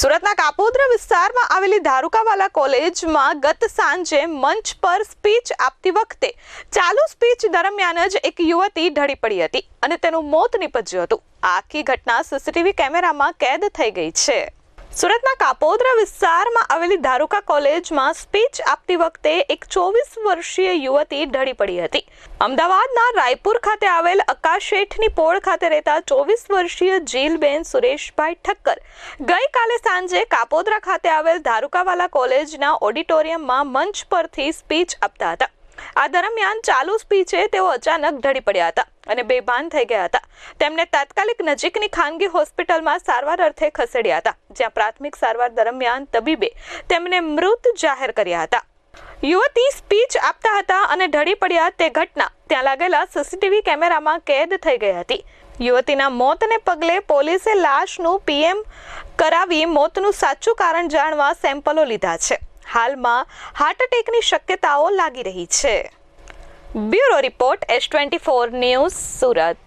સુરતના કાપોદ્રા વિસ્તારમાં આવેલી ધારુકાવાલા કોલેજમાં ગત સાંજે મંચ પર સ્પીચ આપતી વખતે ચાલુ સ્પીચ દરમિયાન જ એક યુવતી ઢળી પડી હતી અને તેનું મોત નીપજ્યું હતું. આખી ઘટના સીસીટીવી કેમેરામાં કેદ થઈ ગઈ છે. સુરતના કાપોદ્રા વિસ્તારમાં આવેલી ધારુકા કોલેજમાં સ્પીચ આપતી વખતે એક ચોવીસ વર્ષીય યુવતી ઢળી પડી હતી. અમદાવાદના રાયપુર ખાતે આવેલ અકાશેઠની પોળ ખાતે રહેતા ચોવીસ વર્ષીય જીલબેન સુરેશભાઈ ઠક્કર ગઈકાલે સાંજે કાપોદ્રા ખાતે આવેલ ધારુકાવાલા કોલેજના ઓડિટોરિયમમાં મંચ પરથી સ્પીચ આપતા હતા. આ દરમિયાન ચાલુ સ્પીચે તેઓ અચાનક ઢળી પડ્યા હતા અને બેભાન થઈ ગયા હતા. તેમને તાત્કાલિક નજીકની ખાનગી હોસ્પિટલમાં સારવાર અર્થે ખસેડ્યા હતા, જ્યાં પ્રાથમિક સારવાર દરમિયાન તબીબે તેમને મૃત જાહેર કર્યા હતા. યુવતી સ્પીચ આપતા હતા અને ઢળી પડ્યા તે ઘટના. ત્યાં લાગેલા સીસીટીવી કેમેરામાં કેદ થઈ ગઈ હતી. યુવતીના મોતને પગલે પોલીસે લાશનું પીએમ કરાવી મોતનું સાચું કારણ જાણવા સેમ્પલો લીધા છે. હાલમાં હાર્ટ એટેકની શક્યતાઓ લાગી રહી છે. Bureau report S twenty four news Surat.